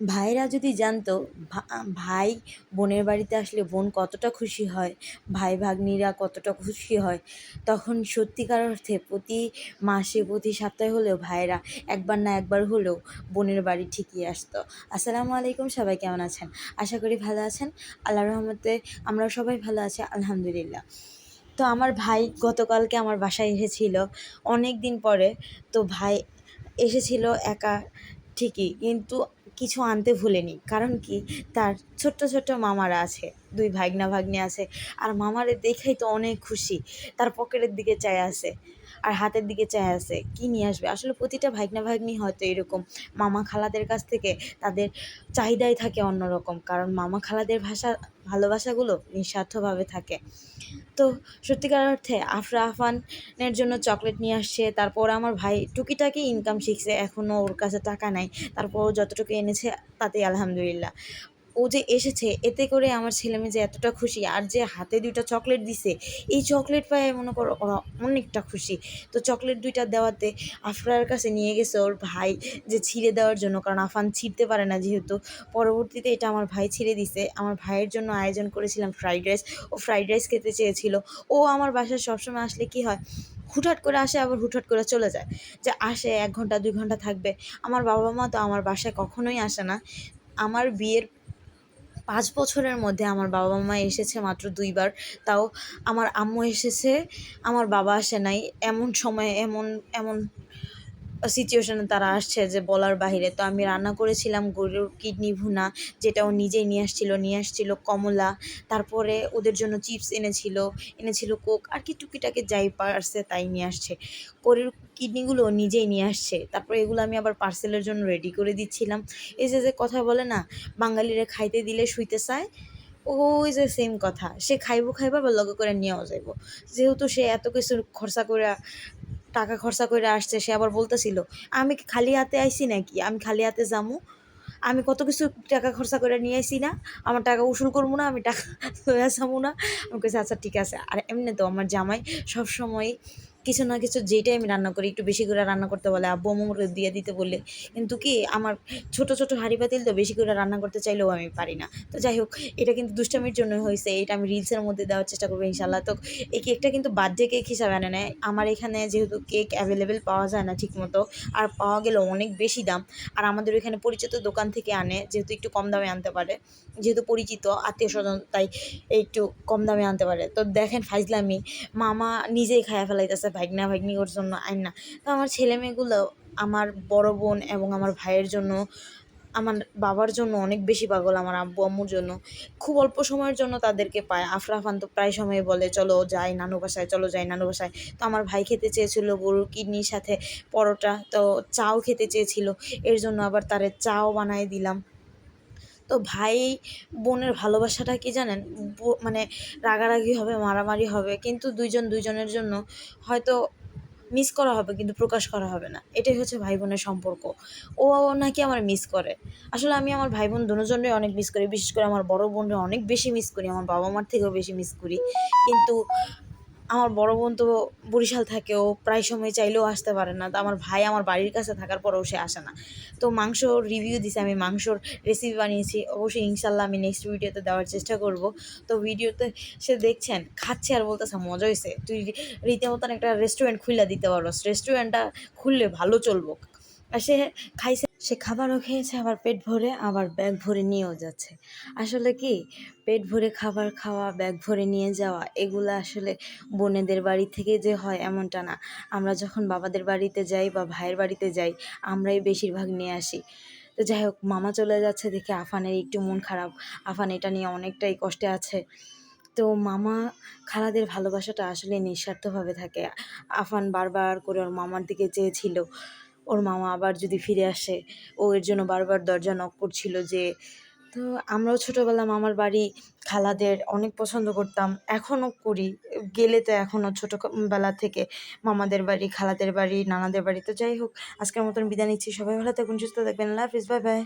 ভাইরা যদি জানতো ভাই বোনের বাড়িতে আসলে বোন কতটা খুশি হয়, ভাই ভাগ্নিরা কতটা খুশি হয়, তখন সত্যিকার অর্থে প্রতি মাসে, প্রতি সপ্তাহে হলেও ভাইরা একবার না একবার হলেও বোনের বাড়ি ঠিকই আসতো। আসসালামু আলাইকুম, সবাই কেমন আছেন? আশা করি ভালো আছেন। আল্লাহ রহমতে আমরা সবাই ভালো আছি, আলহামদুলিল্লাহ। তো আমার ভাই গতকালকে আমার বাসায় এসেছিল। অনেক দিন পরে তো ভাই এসেছিল একা ঠিকই, কিন্তু কিছু আনতে ভুলেনি। কারণ কি? তার ছোট্ট ছোট্ট মামারা আছে, দুই ভাগনা ভাগ্নি আছে। আর মামারে দেখেই তো অনেক খুশি। তার পকেটের দিকে চাই আছে। আর হাতের দিকে চায় আছে কি নিয়ে আসবে? আসলে প্রতিটা ভাগনা ভাগ্নি হয়তো এরকম মামা খালাদের কাছ থেকে তাদের চাহিদাই থাকে অন্যরকম। কারণ মামা খালাদের ভাষা, ভালোবাসাগুলো নিঃস্বার্থভাবে থাকে। তো সত্যিকার অর্থে আফরা আফানের জন্য চকলেট নিয়ে আসছে, তারপর আমার ভাই টুকিটাকি ইনকাম শিখছে এখনও ওর কাছে টাকা নাই। তারপর যতটুকু এনেছে তাতেই আলহামদুলিল্লাহ। ও যে এসেছে, এতে করে আমার ছেলে মেয়ে যে এতটা খুশি আর যে হাতে দুইটা চকলেট দিছে, এই চকলেট পায়ে মনে করো ওরা অনেকটা খুশি। তো চকলেট দুইটা দেওয়াতে আফরার কাছে নিয়ে গেছে ওর ভাই যে ছিঁড়ে দেওয়ার জন্য, কারণ আফান ছিঁড়তে পারে না যেহেতু। পরবর্তীতে এটা আমার ভাই ছিঁড়ে দিছে। আমার ভাইয়ের জন্য আয়োজন করেছিলাম ফ্রাইড রাইস। ও ফ্রাইড রাইস খেতে চেয়েছিল। ও আমার বাসায় সবসময় আসলে কি হয়, হুটহাট করে আসে, আবার হুটহাট করে চলে যায়। যে আসে, এক ঘণ্টা, দুই ঘণ্টা থাকবে। আমার বাবা মা তো আমার বাসায় কখনোই আসে না। আমার বিয়ের পাঁচ বছরের মধ্যে আমার বাবা মা এসেছে মাত্র দুইবার। তাও আমার আম্মু এসেছে, আমার বাবা আসে নাই। এমন সময়, এমন এমন সিচুয়েশনে তারা আসছে যে বলার বাহিরে। তো আমি রান্না করেছিলাম গরুর কিডনি ভুনা, যেটা ও নিজেই নিয়ে আসছিল নিয়ে আসছিল কমলা, তারপরে ওদের জন্য চিপস এনেছিল এনেছিল কোক, আর কি টুকিটাকি যাই পারছে তাই নিয়ে আসছে। গরুর কিডনিগুলো নিজেই নিয়ে আসছে। তারপরে এগুলো আমি আবার পার্সেলের জন্য রেডি করে দিচ্ছিলাম। এই যে যে কথা বলে না, বাঙালিরা খাইতে দিলে শুইতে চায় ও ওই যে সেম কথা। সে খাইবো খাইবো বা লগে করে নিয়েও যাইবো। যেহেতু সে এত কিছু খরচা করে টাকা খরচা করে আসছে, সে আবার বলতেছিল, আমি খালি হাতে আইসি নাকি? আমি খালি হাতে যামু। আমি কত কিছু টাকা খরচা করে নিয়ে আসি না, আমার টাকা উসুল করব না, আমি টাকা লয়ে আসামো না। আমি কেছি আচ্ছা ঠিক আছে। আর এমনি তো আমার জামাই সবসময় কিছু না কিছু যেটাই আমি রান্না করি, একটু বেশি করে রান্না করতে বলে, আব্বু মোমরে দিয়ে দিতে বলে। কিন্তু কি, আমার ছোট ছোট হাঁড়ি পাতিল তো বেশি করে রান্না করতে চাইলেও আমি পারি না। তো যাই হোক, এটা কিন্তু দুষ্টামির জন্য হয়েছে, এটা আমি রিলসের মধ্যে দেওয়ার চেষ্টা করব ইনশাল্লাহ তো এই কেকটা কিন্তু বার্থডে কেক হিসাবে আনে নেয় আমার এখানে যেহেতু কেক অ্যাভেলেবেল পাওয়া যায় না ঠিকমতো, আর পাওয়া গেলেও অনেক বেশি দাম। আর আমাদের এখানে পরিচিত দোকান থেকে আনে, যেহেতু একটু কম দামে আনতে পারে। যেহেতু পরিচিত আত্মীয় স্বজন তাই একটু কম দামে আনতে পারে। তো দেখেন ফাইজলামি, মামা নিজেই খায়া ফেলাইতেছে। ভাগনা ভাগ্নি ওর জন্য আইন না। তো আমার ছেলে মেয়েগুলো আমার বড় বোন এবং আমার ভাইয়ের জন্য, আমার বাবার জন্য অনেক বেশি পাগল আমার আব্বু আম্মুর জন্য। খুব অল্প সময়ের জন্য তাদেরকে পায়। আফরাফান তো প্রায় সময় বলে, চলো যাই নানু বাসায়, চলো যাই নানু বাসায়। তো আমার ভাই খেতে চেয়েছিল গরুর কিডনির সাথে পরোটা, তো চাও খেতে চেয়েছিল। এর জন্য আবার তারে চাও বানাই দিলাম। তো ভাই বোনের ভালোবাসাটা কি জানেন? মানে রাগারাগি হবে, মারামারি হবে, কিন্তু দুইজন দুইজনের জন্য হয়তো মিস করা হবে কিন্তু প্রকাশ করা হবে না। এটাই হচ্ছে ভাই বোনের সম্পর্ক। ও নাকি আমার মিস করে। আসলে আমি আমার ভাই বোন দুজনরে অনেক মিস করি। বিশেষ করে আমার বড় বোনরা অনেক বেশি মিস করি। আমার বাবা মার থেকেও বেশি মিস করি। কিন্তু আমার বড় বোন তো বরিশাল থাকে, ও প্রায় সময় চাইলেও আসতে পারে না। তো আমার ভাই আমার বাড়ির কাছে থাকার পরেও সে আসে না। তো মাংস রিভিউ দিছে, আমি মাংসর রেসিপি বানিয়েছি। অবশ্যই ইনশাল্লাহ আমি নেক্সট ভিডিওতে দেওয়ার চেষ্টা করব। তো ভিডিওতে সে দেখছেন, খাচ্ছে আর বলতেছে, মজা হয়েছে তুই রীতিমতন একটা রেস্টুরেন্ট খুললে দিতে পারো রেস্টুরেন্টটা খুললে ভালো চলবো। আর সে খাইছে। সে খাবারও খেয়েছে, আবার পেট ভরে, আবার ব্যাগ ভরে নিয়েও যাচ্ছে। আসলে কি, পেট ভরে খাবার খাওয়া, ব্যাগ ভরে নিয়ে যাওয়া, এগুলো আসলে বোনেদের বাড়ি থেকে যে হয় এমনটা না। আমরা যখন বাবাদের বাড়িতে যাই বা ভাইয়ের বাড়িতে যাই, আমরাই বেশিরভাগ নিয়ে আসি। তো যাই হোক, মামা চলে যাচ্ছে দেখে আফানের একটু মন খারাপ। আফান এটা নিয়ে অনেকটাই কষ্টে আছে। তো মামা খালাদের ভালোবাসাটা আসলে নিঃস্বার্থভাবে থাকে। আফান বারবার করে ওর মামার দিকে চেয়েছিল। ওর মামা আবার যদি ফিরে আসে, ও এর জন্য বারবার দরজা নক করছিল যে, তো আমরাও ছোটোবেলা মামার বাড়ি খালাদের অনেক পছন্দ করতাম, এখনও করি। গেলে তো এখনও ছোটোবেলা থেকে মামাদের বাড়ি, খালাদের বাড়ি, নানাদের বাড়ি, তো যাই হোক, আজকের মতন বিদায় নিচ্ছি, সবাই ভালো থাকুন, সুস্থ থাকবেন, আল্লাহ হাফিজ, বাই বাই।